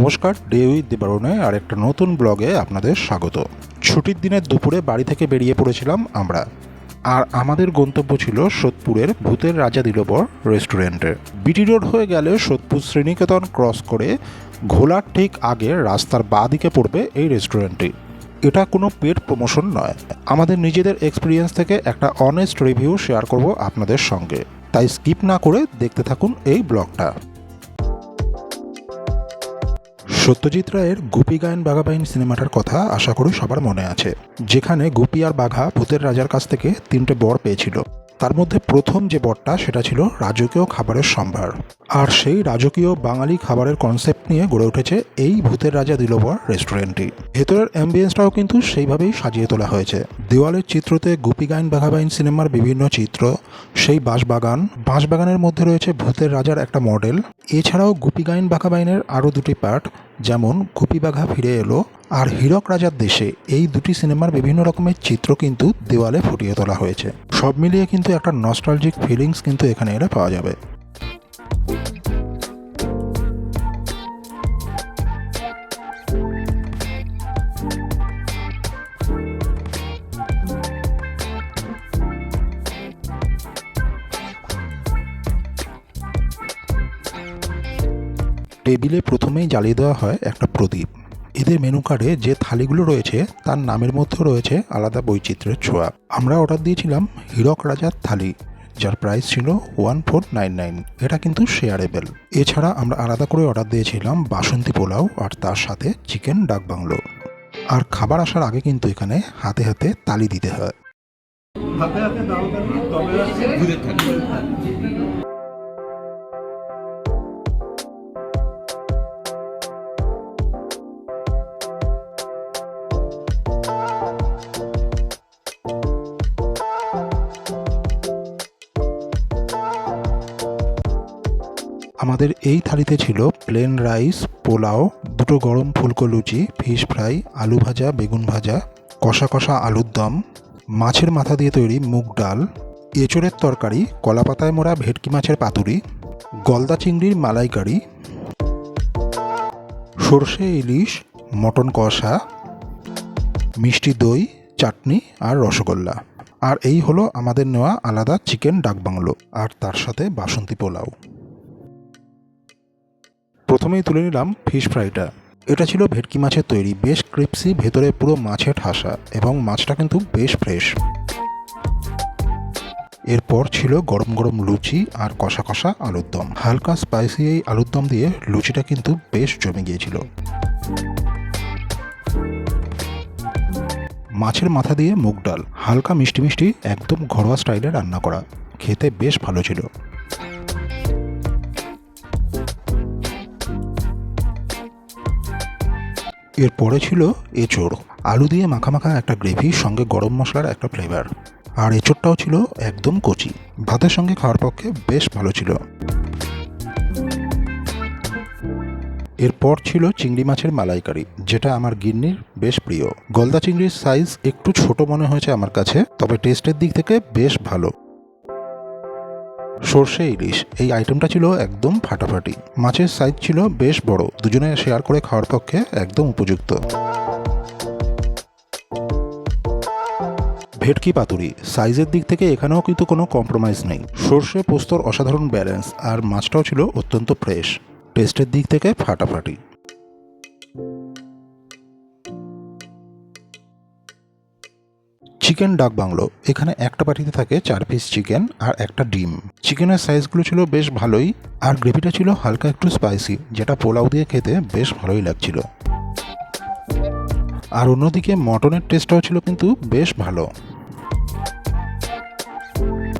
নমস্কার day with দেবারণে আর একটা নতুন ব্লগে আপনাদের স্বাগত। ছুটির দিনের দুপুরে বাড়ি থেকে বেরিয়ে পড়েছিলাম আমরা। আর আমাদের গন্তব্য ছিল সোদপুরের ভূতের রাজা দিলবর রেস্টুরেন্টে। বিটি রোড হয়ে গেলে সোদপুর শ্রীনিকেতন ক্রস করে ঘোলার ঠিক আগে রাস্তার বাঁ দিকে পড়বে এই রেস্টুরেন্টটি। এটা কোনো পেড প্রমোশন নয়। আমাদের নিজেদের এক্সপিরিয়েন্স থেকে একটা অনেস্ট রিভিউ শেয়ার করব আপনাদের সঙ্গে। তাই স্কিপ না করে দেখতে থাকুন এই ব্লগটা। সত্যজিৎ রায়ের গুপি গায়ন বাঘা বাহিনী সিনেমাটার কথা আশা করি সবার মনে আছে, যেখানে গুপি আর বাঘা ভূতের রাজার কাছ থেকে তিনটে বর পেয়েছিল। তার মধ্যে প্রথম যে বরটা সেটা ছিল রাজকীয় খাবারের সম্ভার। আর সেই রাজকীয় বাঙালি খাবারের কনসেপ্ট নিয়ে গড়ে উঠেছে এই ভূতের রাজা দিলবর রেস্টুরেন্টটি ভেতরের অ্যাম্বিয়েন্সটাও কিন্তু সেইভাবেই সাজিয়ে তোলা হয়েছে। দেওয়ালের চিত্রতে গুপি গায়ন বাঘাবাইন সিনেমার বিভিন্ন চিত্র, সেই বাঁশবাগান। বাঁশবাগানের মধ্যে রয়েছে ভূতের রাজার একটা মডেল এছাড়াও গুপি বাঘা বাইনের আরও দুটি পার্ট যেমন গুপি বাঘা ফিরে এলো আর হীরক রাজার দেশে, এই দুটি সিনেমার বিভিন্ন রকমের চিত্র কিন্তু দেওয়ালে ফুটিয়ে তোলা হয়েছে। সব মিলিয়ে কিন্তু একটা নস্টালজিক ফিলিংস কিন্তু এখানে এলে পাওয়া যাবে। টেবিলে প্রথমেই জ্বালিয়ে দেওয়া হয় একটা প্রদীপ। এদের মেনু কার্ডে যে থালিগুলো রয়েছে, তার নামের মধ্যে রয়েছে আলাদা বৈচিত্র্যের ছোঁয়া। আমরা অর্ডার দিয়েছিলাম হীরক রাজার থালি, যার প্রাইস ছিল ওয়ান ফোর নাইন নাইন এটা কিন্তু শেয়ারেবেল এছাড়া আমরা আলাদা করে অর্ডার দিয়েছিলাম বাসন্তী পোলাও আর তার সাথে চিকেন ডাক বাংলো। আর খাবার আসার আগে কিন্তু এখানে হাতে হাতে তালি দিতে হয়। হাতে হাতে তবে আমাদের এই থালিতে ছিল প্লেন রাইস পোলাও, দুটো গরম ফুলকো লুচি ফিশ ফ্রাই আলু ভাজা, বেগুন ভাজা, কষা কষা আলুর দম, মাছের মাথা দিয়ে তৈরি মুগ ডাল, এঁচড়ের তরকারি কলা পাতায় মোড়া ভেটকি মাছের পাতুরি, গলদা চিংড়ির মালাইকারি, সর্ষে ইলিশ, মটন কষা, মিষ্টি দই, চাটনি আর রসগোল্লা। আর এই হলো আমাদের নেওয়া আলাদা চিকেন ডাকবাংলো, আর তার সাথে বাসন্তী পোলাও। প্রথমেই তুলে নিলাম ফিশ ফ্রাইটা এটা ছিল ভেটকি মাছের তৈরি, বেশ ক্রিপসি ভেতরে পুরো মাছে ঠাসা এবং মাছটা কিন্তু বেশ ফ্রেশ এরপর ছিল গরম গরম লুচি আর কষা কষা আলুর দম। হালকা স্পাইসি এই আলুর দম দিয়ে লুচিটা কিন্তু বেশ জমে গিয়েছিল। মাছের মাথা দিয়ে মুগ ডাল, হালকা মিষ্টি মিষ্টি, একদম ঘরোয়া স্টাইলে রান্না করা। খেতে বেশ ভালো ছিল। এরপরে ছিল এঁচড়। আলু দিয়ে মাখা মাখা একটা গ্রেভি সঙ্গে গরম মশলার একটা ফ্লেভার আর এঁচড়টাও ছিল একদম কচি। ভাতের সঙ্গে খাওয়ার পক্ষে বেশ ভালো ছিল। এরপর ছিল চিংড়ি মাছের মালাইকারি, যেটা আমার গিন্নির বেশ প্রিয়। গলদা চিংড়ির সাইজ একটু ছোট মনে হয়েছে আমার কাছে, তবে টেস্টের দিক থেকে বেশ ভালো। সর্ষে, ইলিশ। এই আইটেমটা ছিল একদম ফাটাফাটি। মাছের সাইজ ছিল বেশ বড়। দুজনে শেয়ার করে খাওয়ার পক্ষে একদম উপযুক্ত। ভেটকি পাতুরি। সাইজের দিক থেকে এখানেও কিন্তু কোনো কম্প্রোমাইজ নেই। সর্ষে পোস্তর অসাধারণ ব্যালেন্স আর মাছটাও ছিল অত্যন্ত ফ্রেশ টেস্টের দিক থেকে ফাটাফাটি। চিকেন ডাক বাংলো এখানে একটা বাটিতে থাকে চার পিস চিকেন আর একটা ডিম। চিকেনের সাইজগুলো ছিল বেশ ভালোই আর গ্রেভিটা ছিল হালকা একটু স্পাইসি যেটা পোলাও দিয়ে খেতে বেশ ভালোই লাগছিল। আর অন্যদিকে মটনের টেস্টটাও ছিল কিন্তু বেশ ভালো।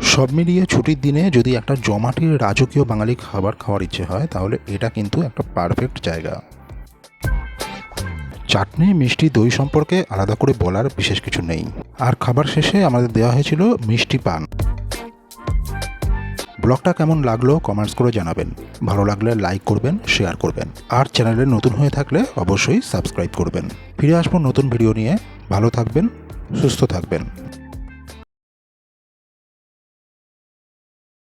সব মিলিয়ে ছুটির দিনে যদি একটা জমাটির রাজকীয় বাঙালি খাবার খাওয়ার ইচ্ছে হয়, তাহলে এটা কিন্তু একটা পারফেক্ট জায়গা। চাটনি, মিষ্টি দই সম্পর্কে আলাদা করে বলার বিশেষ কিছু নেই। আর খাবার শেষে আমাদের দেওয়া হয়েছিল মিষ্টি পান। ব্লগটা কেমন লাগল কমেন্টস করে জানাবেন। ভালো লাগলে লাইক করবেন, শেয়ার করবেন। আর চ্যানেলে নতুন হয়ে থাকলে অবশ্যই সাবস্ক্রাইব করবেন। ফিরে আসব নতুন ভিডিও নিয়ে। ভালো থাকবেন, সুস্থ থাকবেন।